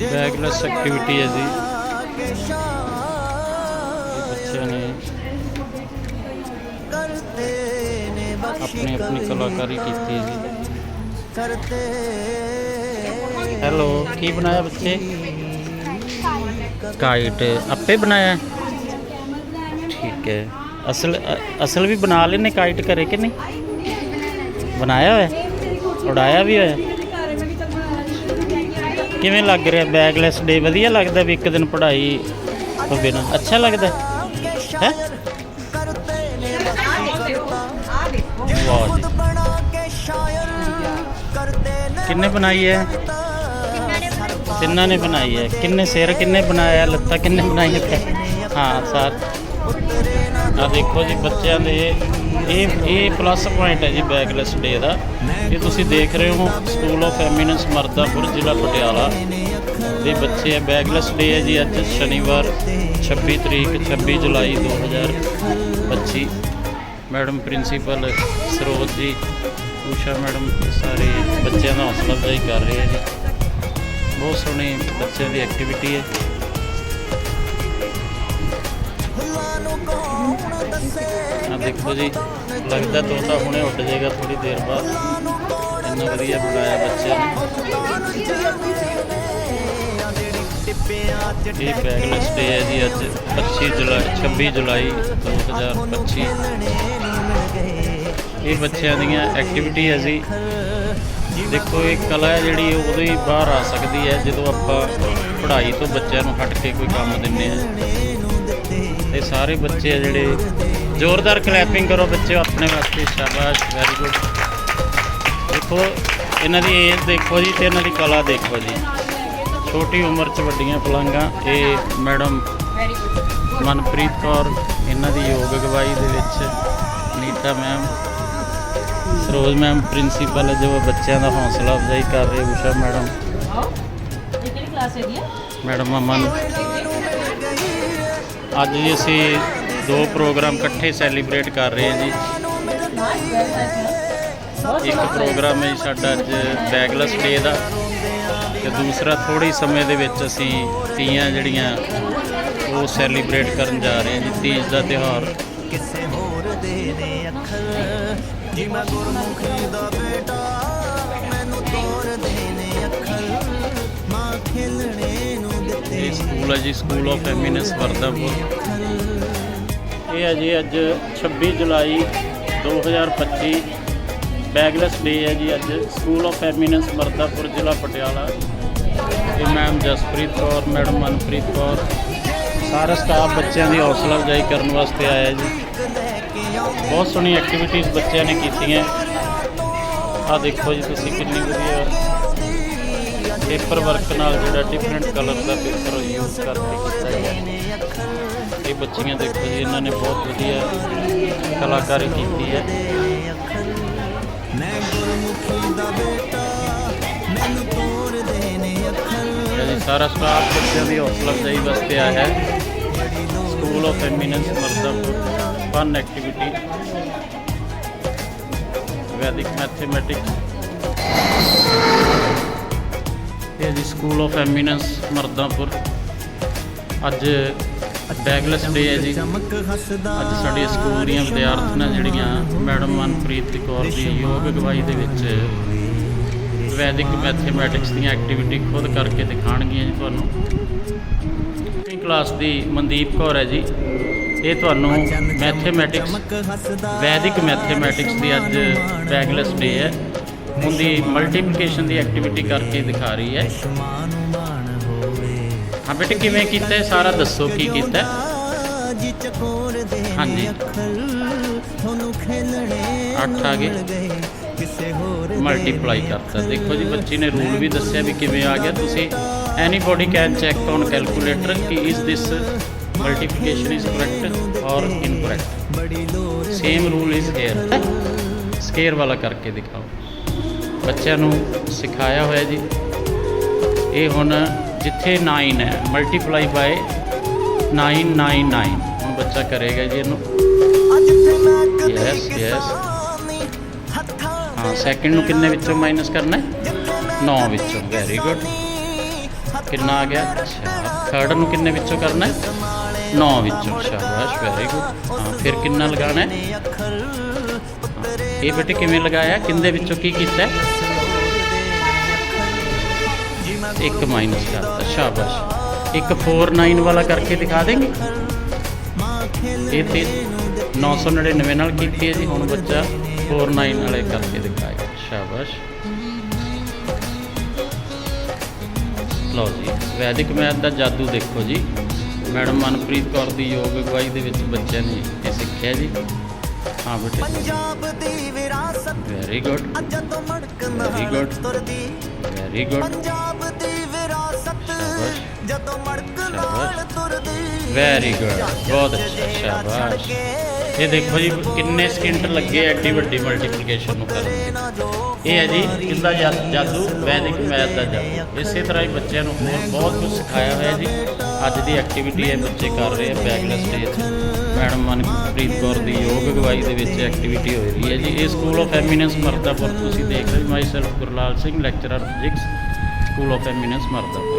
ਬੈਗਲੈਸ activity ਹੈ ਜੀ। ਬੱਚਿਆਂ ਨੇ ਆਪਣੀ ਆਪਣੀ ਕਲਾਕਾਰੀ ਕੀਤੀ ਹੈ ਜੀ। ਹੈਲੋ, ਕੀ ਬਣਾਇਆ ਬੱਚੇ? ਕਾਈਟ, ਆਪੇ ਬਣਾਇਆ? ਠੀਕ ਹੈ। ਅਸਲ, ਅ- ਅਸਲ ਵੀ ਬਣਾ ਲੈਨੇ ਕਾਈਟ ਕਰੇ ਕਿ ਨਹੀਂ? ਬਣਾਇਆ ਹੋਇਆ? ਉਡਾਇਆ ਵੀ ਹੋਇਆ? ਕਿਵੇਂ ਲੱਗ ਰਿਹਾ? ਬੈਗਲੈਸ ਡੇ ਵਧੀਆ ਲੱਗਦਾ ਵੀ ਇੱਕ ਦਿਨ ਪੜ੍ਹਾਈ ਤੋਂ ਬਿਨਾਂ ਅੱਛਾ ਲੱਗਦਾ? ਹੈ? ਵਾਹ ਕਿੰਨੇ ਬਣਾਈ ਹੈ? ਤਿੰਨਾਂ ਨੇ ਬਣਾਈ ਹੈ। ਕਿੰਨੇ ਸਿਰ ਕਿੰਨੇ ਬਣਾਇਆ, ਲੱਤਾਂ ਕਿੰਨੇ ਬਣਾਈਆਂ? ਹਾਂ, ਸਰ। ਆ ਦੇਖੋ ਜੀ ਬੱਚਿਆਂ ਦੇ ਇਹ ਇਹ ਪਲੱਸ ਪੁਆਇੰਟ ਹੈ ਜੀ ਬੈਕਲੈਸ ਡੇ ਦਾ। ਇਹ ਤੁਸੀਂ ਦੇਖ ਰਹੇ ਹੋ ਸਕੂਲ ਆਫ ਐਮੀਨੈਂਸ ਮਰਦਾਪੁਰ, ਜ਼ਿਲ੍ਹਾ ਪਟਿਆਲਾ। ਦੇ ਬੱਚੇ ਹੈ ਬੈਗਲੈਸ ਡੇ ਹੈ ਜੀ ਅੱਜ, ਸ਼ਨੀਵਾਰ 26 ਤਰੀਕ 26 ਜੁਲਾਈ 2025 ਮੈਡਮ ਪ੍ਰਿੰਸੀਪਲ ਸਰੋਜ ਜੀ, ਊਸ਼ਾ ਮੈਡਮ, ਸਾਰੇ ਬੱਚਿਆਂ ਦਾ ਹੌਸਲਾ ਅਫਜ਼ਾਈ ਕਰ ਰਹੇ ਹੈ ਜੀ। ਬਹੁਤ ਸੋਹਣੀ ਬੱਚਿਆਂ ਦੀ ਐਕਟੀਵਿਟੀ ਹੈ। ਆ ਦੇਖੋ ਜੀ ਲੱਗਦਾ ਤੋਤਾ ਹੁਣੇ ਉੱਡ ਜਾਏਗਾ ਥੋੜੀ ਦੇਰ ਬਾਅਦ। ਇੰਨਾ ਵਧੀਆ ਬਣਾਇਆ ਬੱਚਿਆਂ ਨੇ। ਇਹ ਬੈਗਲੈਸ ਡੇ ਹੈ ਜੀ ਅੱਜ 25 ਜੁਲਾਈ 26 ਜੁਲਾਈ 2025 ਇਹ ਬੱਚਿਆਂ ਦੀਆਂ ਐਕਟੀਵਿਟੀ ਹੈ ਜੀ। ਦੇਖੋ, ਇਹ ਕਲਾ ਹੈ ਜਿਹੜੀ ਉਦੋਂ ਹੀ ਬਾਹਰ ਆ ਸਕਦੀ ਹੈ, ਜਦੋਂ ਆਪਾਂ ਪੜ੍ਹਾਈ ਤੋਂ ਬੱਚਿਆਂ ਨੂੰ ਹਟ ਕੇ ਕੋਈ ਕੰਮ ਦਿੰਨੇ ਆ ਇਹ ਸਾਰੇ ਬੱਚੇ ਆ ਜਿਹੜੇ ਜ਼ੋਰਦਾਰ ਕਲੈਪਿੰਗ ਕਰੋ ਬੱਚਿਓ ਆਪਣੇ ਵਾਸਤੇ ਸ਼ਾਬਾਸ਼ ਵੈਰੀ ਗੁੱਡ ਦੇਖੋ ਇਹਨਾਂ ਦੀ ਏਜ ਦੇਖੋ ਜੀ ਤੇ ਇਹਨਾਂ ਦੀ ਕਲਾ ਦੇਖੋ ਜੀ। ਛੋਟੀ ਉਮਰ 'ਚ ਵੱਡੀਆਂ ਪਲੰਗਾਂ ਇਹ ਮੈਡਮ ਮਨਪ੍ਰੀਤ ਕੌਰ ਇਹਨਾਂ ਦੀ ਯੋਗ ਅਗਵਾਈ ਦੇ ਵਿੱਚ Nita ma'am Saroj ma'am principal ਹੈ ਜੋ ਬੱਚਿਆਂ ਦਾ ਹੌਸਲਾ ਅਫਜ਼ਾਈ ਕਰ ਰਹੇ ਉਸ਼ਾ ਮੈਡਮ। ਇਹ ਕਿਹੜੀ ਕਲਾਸ ਹੈਗੀ ਆ? ਮੈਡਮ ਅਮਨ। ਅੱਜ ਜੀ ਅਸੀਂ ਦੋ ਪ੍ਰੋਗਰਾਮ ਇਕੱਠੇ ਸੈਲੀਬ੍ਰੇਟ ਕਰ ਰਹੇ ਹਾਂ ਜੀ। ਇੱਕ ਪ੍ਰੋਗਰਾਮ ਹੈ ਜੀ ਸਾਡਾ ਅੱਜ ਬੈਗਲੈਸ ਡੇ ਦਾ ਤੇ ਦੂਸਰਾ ਥੋੜੇ ਸਮੇਂ ਦੇ ਵਿੱਚ ਅਸੀਂ ਤੀਆਂ ਜਿਹੜੀਆਂ ਉਹ ਸੈਲੀਬ੍ਰੇਟ ਕਰਨ ਜਾ ਰਹੇ ਹਾਂ ਜੀ, ਤੀਜ ਦਾ ਤਿਉਹਾਰ। ਕਿਸੇ ਹੋਰ ਦੇ ਨੇ ਅੱਖਰ ਜੀ ਮੈਂ ਗੁਰਮੁਖੀ ਦਾ ਬੇਟਾ ਮੈਨੂੰ ਤੋਰ ਦੇ ਨੇ ਅੱਖਰ ਮਾਂ ਖੇਲਣੇ ਨੂੰ ਦਿੱਤੇ ਇਹ ਸਕੂਲ ਹੈ ਜੀ, ਸਕੂਲ ਆਫ ਐਮੀਨੈਂਸ ਵਰਦਾਪੁਰ ਹੈ ਜੀ ਅੱਜ 26 ਜੁਲਾਈ 2025 ਬੈਗਲੈਸ ਡੇ ਹੈ ਜੀ ਅੱਜ ਸਕੂਲ ਆਫ ਐਮੀਨੈਂਸ ਮਰਦਾਪੁਰ, ਜ਼ਿਲ੍ਹਾ ਪਟਿਆਲਾ। ਇਹ ਮੈਮ ਜਸਪ੍ਰੀਤ ਕੌਰ, ਮੈਡਮ ਮਨਪ੍ਰੀਤ ਕੌਰ, ਸਾਰਾ ਸਟਾਫ ਬੱਚਿਆਂ ਦੀ ਹੌਸਲਾ ਅਫਜ਼ਾਈ ਕਰਨ ਵਾਸਤੇ ਆਇਆ ਜੀ। ਬਹੁਤ ਸੋਹਣੀ ਐਕਟੀਵਿਟੀਜ਼ ਬੱਚਿਆਂ ਨੇ ਕੀਤੀਆਂ। ਆ ਦੇਖੋ ਜੀ ਤੁਸੀਂ ਕਿੰਨੀ ਵਧੀਆ ਪੇਪਰ ਵਰਕ ਨਾਲ ਜਿਹੜਾ ਡਿਫਰੈਂਟ ਕਲਰ ਦਾ ਪੇਪਰ ਯੂਜ਼ ਕਰਕੇ ਕੀਤਾ ਗਿਆ। ਇਹ ਬੱਚੀਆਂ ਦੇਖੋ ਜੀ ਇਹਨਾਂ ਨੇ ਬਹੁਤ ਵਧੀਆ ਕਲਾਕਾਰੀ ਕੀਤੀ ਹੈ। ਮੈਂ ਗੁਰਮੁਖੀ ਦਾ ਬੇਟਾ ਮੈਨੂੰ ਤੋਰ ਦੇ ਨੇ ਅੱਖਰ। ਇਹ ਜੀ ਸਾਰਾ ਸਟਾਫ ਬੱਚਿਆਂ ਦੀ ਹੌਸਲਾ ਅਫਜ਼ਾਈ ਵਾਸਤੇ ਆਇਆ ਹੈ। School of eminence Mardapur fun activity Vedic mathematics ਇਹ ਜੀ ਸਕੂਲ ਆਫ ਐਮੀਨੈਂਸ ਮਰਦਾਪੁਰ। ਅੱਜ ਬੈਗਲੈਸ ਡੇ ਹੈ ਜੀ। ਅੱਜ ਸਾਡੇ ਸਕੂਲ ਦੀਆਂ ਵਿਦਿਆਰਥਣਾਂ ਜਿਹੜੀਆਂ ਮੈਡਮ ਮਨਪ੍ਰੀਤ ਕੌਰ ਦੀ ਯੋਗ ਅਗਵਾਈ ਦੇ ਵਿੱਚ ਵੈਦਿਕ ਮੈਥਮੈਟਿਕਸ ਦੀਆਂ ਐਕਟੀਵਿਟੀ ਖੁਦ ਕਰਕੇ ਦਿਖਾਣਗੀਆਂ ਜੀ ਤੁਹਾਨੂੰ। 10ਵੀਂ ਕਲਾਸ ਦੀ ਮਨਦੀਪ ਕੌਰ ਹੈ ਜੀ। ਇਹ ਤੁਹਾਨੂੰ ਮੈਥਮੈਟਿਕਸ ਵੈਦਿਕ ਮੈਥਮੈਟਿਕਸ ਦੀ ਅੱਜ ਬੈਗਲੈਸ ਡੇ ਹੈ। ਉਹਦੀ ਮਲਟੀਪਲੀਕੇਸ਼ਨ ਦੀ ਐਕਟੀਵਿਟੀ ਕਰਕੇ ਦਿਖਾ ਰਹੀ ਹੈ। ਹਾਂ ਬੇਟੇ ਕਿਵੇਂ ਕੀਤਾ ਹੈ ਸਾਰਾ? ਦੱਸੋ ਕੀ ਕੀਤਾ? ਹੈ? ਜੀ ਚਕੋਰ ਦੇ ਨੇ ਹਾਂਜੀ। ਅੱਖਰ ਤੁਹਾਨੂੰ ਖੇਲਣੇ ਅੱਠ ਆ ਗਏ। ਮਿਲ ਕਿਸੇ ਹੋਰ ਮਲਟੀਪਲਾਈ ਕਰਤਾ। ਦੇਖੋ ਜੀ ਬੱਚੀ ਨੇ ਰੂਲ ਵੀ ਦੱਸਿਆ ਵੀ ਕਿਵੇਂ ਆ ਗਿਆ। ਤੁਸੀਂ anybody can check on calculator ਕਿ is this multiplication is correct or incorrect ਬੜੀ ਲੋੜ same rule is here square ਵਾਲਾ ਕਰਕੇ ਦਿਖਾਓ। ਬੱਚਿਆਂ ਨੂੰ ਸਿਖਾਇਆ ਹੋਇਆ ਜੀ। ਇਹ ਹੁਣ ਜਿੱਥੇ 9 ਹੈ ਮਲਟੀਪਲਾਈ ਬਾਈ 999 ਹੁਣ ਬੱਚਾ ਕਰੇਗਾ ਜੀ ਇਹਨੂੰ। ਯੈਸ ਯੈਸ ਹਾਂ ਸੈਕਿੰਡ ਨੂੰ ਕਿੰਨੇ ਵਿੱਚੋਂ ਮਾਈਨਸ ਕਰਨਾ ਹੈ? 9 ਵਿੱਚੋਂ। ਵੈਰੀ ਗੁੱਡ ਕਿੰਨਾ ਆ ਗਿਆ? ਅੱਛਾ ਥਰਡ ਨੂੰ ਕਿੰਨੇ ਵਿੱਚੋਂ ਕਰਨਾ ਹੈ? 9 ਵਿੱਚੋਂ। ਸ਼ਾਬਾਸ਼ ਵੈਰੀ ਗੁੱਡ ਹਾਂ, ਫਿਰ ਕਿੰਨਾ ਲਗਾਉਣਾ ਹੈ? ਇਹ ਬੇਟੇ ਕਿਵੇਂ ਲਗਾਇਆ? ਕਿੰਦੇ ਵਿੱਚੋਂ ਕੀ ਕੀਤਾ ਇੱਕ ਮਾਈਨਸ ਕਰਤਾ ਸ਼ਾਬਾਸ਼। ਇੱਕ 4 9 ਵਾਲਾ ਕਰਕੇ ਦਿਖਾ ਦੇਂਗੇ। ਇਹ ਤੇ 999 ਨਾਲ ਕੀਤੀ ਹੈ ਜੀ, ਹੁਣ ਬੱਚਾ 4 9 ਵਾਲੇ ਕਰਕੇ ਦਿਖਾਏਗਾ। ਸ਼ਾਬਾਸ਼। ਲਓ ਜੀ, ਵੈਦਿਕ ਮੈਥ ਦਾ ਜਾਦੂ ਦੇਖੋ ਜੀ। ਮੈਡਮ ਮਨਪ੍ਰੀਤ ਕੌਰ ਦੀ ਯੋਗ ਅਗਵਾਈ ਦੇ ਵਿੱਚ ਬੱਚਿਆਂ ਨੇ ਇਹ ਸਿੱਖਿਆ ਜੀ। ਹਾਂ ਬੇਟੇ। ਪੰਜਾਬ ਦੀ ਵਿਰਾਸਤ ਵੈਰੀ ਗੁੱਡ ਅੱਜ ਤੋਂ ਮੜਕ Very ਨਾਲ good. ਤੁਰਦੀ। ਵੈਰੀ ਗੁੱਡ ਪੰਜਾਬ ਦੀ ਵਿਰਾਸਤ। ਜਦੋਂ ਮੜਕ ਨਾਲ। ਤੁਰਦੀ। ਵੈਰੀ ਗੁੱਡ ਬਹੁਤ ਅੱਛਾ। ਸ਼ਾਬਾਸ਼। ਇਹ ਦੇਖੋ ਜੀ ਕਿੰਨੇ ਸਕਿੰਟ ਲੱਗੇ ਐਡੀ ਵੱਡੀ ਮਲਟੀਪਲੀਕੇਸ਼ਨ ਨੂੰ ਕਰਨ ਇਹ ਹੈ ਜੀ ਕਿੰਦਾ ਜਾਦੂ? ਵੈਦਿਕ ਮੈਥ ਦਾ ਜਾਦੂ। ਇਸੇ ਤਰ੍ਹਾਂ ਹੀ ਬੱਚਿਆਂ ਨੂੰ ਹੋਰ ਬਹੁਤ ਕੁਝ ਸਿਖਾਇਆ ਹੋਇਆ ਜੀ। ਅੱਜ ਦੀ ਐਕਟੀਵਿਟੀ ਇਹ ਬੱਚੇ ਕਰ ਰਹੇ ਆ ਬੈਕਲੈਸ ਡੇ 'ਚ ਮੈਡਮ ਮਨਪ੍ਰੀਤ ਕੌਰ ਦੀ ਯੋਗ ਅਗਵਾਈ ਦੇ ਵਿੱਚ ਐਕਟੀਵਿਟੀ ਹੋ ਰਹੀ ਹੈ ਜੀ। ਇਹ ਸਕੂਲ ਆਫ ਐਮੀਨੈਂਸ ਮਰਦਾਪੁਰ, ਤੁਸੀਂ ਦੇਖ ਰਹੇ myself Gurlal Singh lecturer physics school of eminence Mardapur.